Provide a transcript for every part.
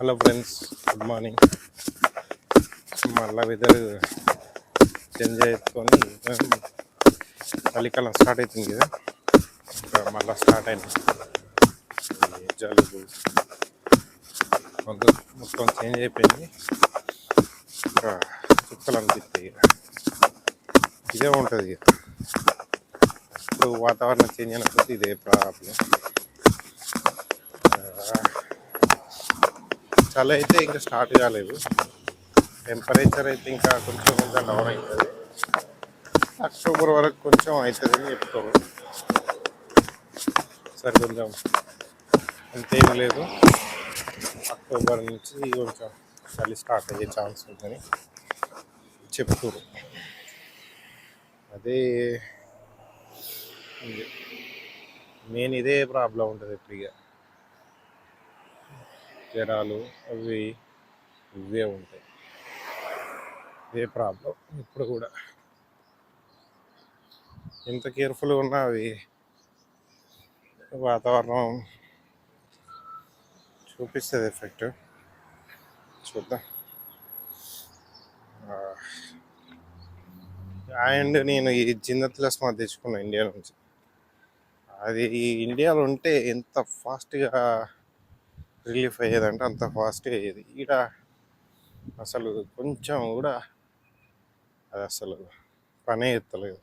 Hello friends good morning మళ్ళా weather change చేసుకొని చలికాలం స్టార్ట్ అవుతుంది కదా. ఇంకా మళ్ళీ స్టార్ట్ అయింది జలుబు మొత్తం మొత్తం చేంజ్ అయిపోయింది. ఇంకా చుక్కలు అనిపిస్తాయి ఇదే ఉంటుంది ఇక. ఇప్పుడు వాతావరణం చేంజ్ అయినప్పుడు ఇదే ప్రాబ్లం చలి అయితే ఇంకా స్టార్ట్ కాలేదు. టెంపరేచర్ అయితే ఇంకా కొంచెం కొంచెం డౌన్ అవుతుంది అక్టోబర్ వరకు కొంచెం అవుతుంది అని చెప్తారు సరే కొంచెం అంతేం లేదు. అక్టోబర్ నుంచి కొంచెం చలి స్టార్ట్ అయ్యే ఛాన్స్ ఉందని చెప్తారు అదే మెయిన్ ఇదే ప్రాబ్లం ఉంటుంది ఇప్పుడు ఇక జ్వరాలు అవి ఇవే ఉంటాయి. ఇదే ప్రాబ్లం ఇప్పుడు కూడా. ఎంత కేర్ఫుల్గా ఉన్నా అవి వాతావరణం చూపిస్తుంది ఎఫెక్ట్. చూద్దాం. అండ్ నేను ఈ జిన్నత్ లస్మా తెచ్చుకున్నాను ఇండియా నుంచి. అది ఈ ఇండియాలో ఉంటే ఎంత ఫాస్ట్గా రిలీఫ్ అయ్యేదంటే అంత ఫాస్ట్గా అయ్యేది. ఈడ అసలు కొంచెం కూడా అది అసలు పనే ఎత్తలేదు.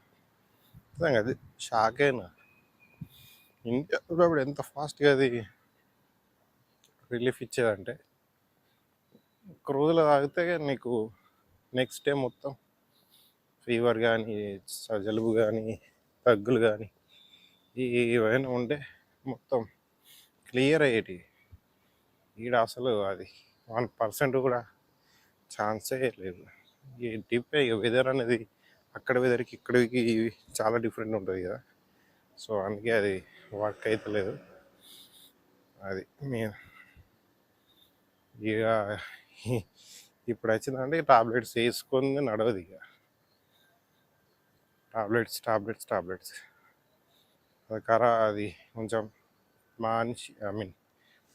నిజంగా అది షాక్ అయినా ఇండియా ఇప్పుడు ఎంత ఫాస్ట్గా అది రిలీఫ్ ఇచ్చేదంటే ఒక రోజులో తాగితే నీకు నెక్స్ట్ డే మొత్తం ఫీవర్ కానీ జలుబు కానీ దగ్గులు కానీ ఏవైనా ఉంటే మొత్తం క్లియర్ అయ్యేటివి. ఈడ అసలు అది వన్ పర్సెంట్ కూడా ఛాన్సే లేదు. ఈ డిప్ వెదర్ అనేది అక్కడ వెదర్కి ఇక్కడికి చాలా డిఫరెంట్ ఉంటుంది కదా. సో అందుకే అది వర్క్ అవుతలేదు అది మీ ఇక ఇప్పుడు వచ్చిందంటే టాబ్లెట్స్ వేసుకుని నడవదు ఇక టాబ్లెట్స్ టాబ్లెట్స్ టాబ్లెట్స్. అది కరా అది కొంచెం మనిషి ఐ మీన్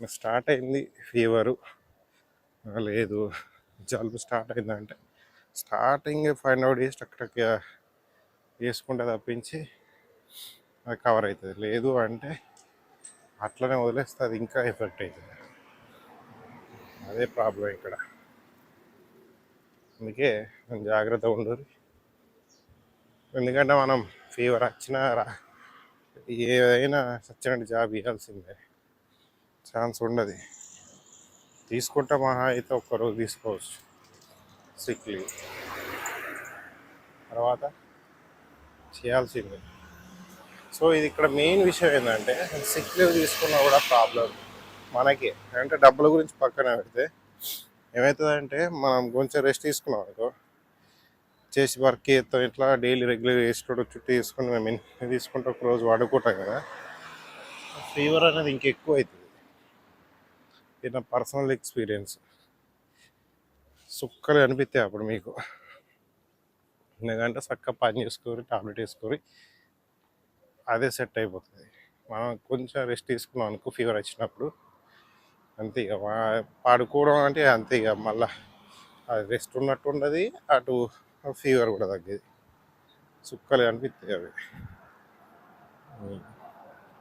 స్టార్ట్ అయింది ఫీవరు. లేదు. జలుబు స్టార్ట్ అయిందంటే స్టార్టింగ్ ఫైవ్ అవుట్ చేసి అక్కడికి వేసుకుంటే తప్పించి అది కవర్ అవుతుంది. లేదు అంటే అట్లనే వదిలేస్తే అది ఇంకా ఎఫెక్ట్ అవుతుంది. అదే ప్రాబ్లం ఇక్కడ. అందుకే మనం జాగ్రత్తగా ఉండరు ఎందుకంటే మనం ఫీవర్ వచ్చినా రా ఏదైనా సచ్చినట్టు జాబ్ ఇవ్వాల్సిందే. ఛాన్స్ ఉండదు. తీసుకుంటే మహా అయితే ఒక్కరోజు తీసుకోవచ్చు. Sick leave. తర్వాత చేయాల్సింది సో ఇది ఇక్కడ మెయిన్ విషయం ఏంటంటే సిక్ లీవ్ తీసుకున్నా కూడా ప్రాబ్లం మనకి. అంటే డబ్బుల గురించి పక్కన పెడితే ఏమవుతుందంటే మనం కొంచెం రెస్ట్ తీసుకున్నాం అనుకో చేసి వర్క్ చేస్తాం ఇట్లా డైలీ రెగ్యులర్ వేసుకోవడం చుట్టూ తీసుకుని మేము తీసుకుంటే ఒక రోజు వాడుకుంటాం కదా ఫీవర్ అనేది ఇంకెక్కువ అవుతుంది ఇది నా పర్సనల్ ఎక్స్పీరియన్స్. సుక్కలు అనిపిస్తాయి అప్పుడు మీకు. ఎందుకంటే చక్కగా పని చేసుకొని టాబ్లెట్ వేసుకొని అదే సెట్ అయిపోతుంది. మనం కొంచెం రెస్ట్ తీసుకున్నాం అనుకో ఫీవర్ వచ్చినప్పుడు. అంతే ఇక పాడుకోవడం పడుకోవడం అంటే అంతే ఇక మళ్ళా. అది రెస్ట్ ఉన్నట్టు ఉండదు అటు ఫీవర్ కూడా తగ్గేది. సుక్కలు అనిపిస్తాయి అవి.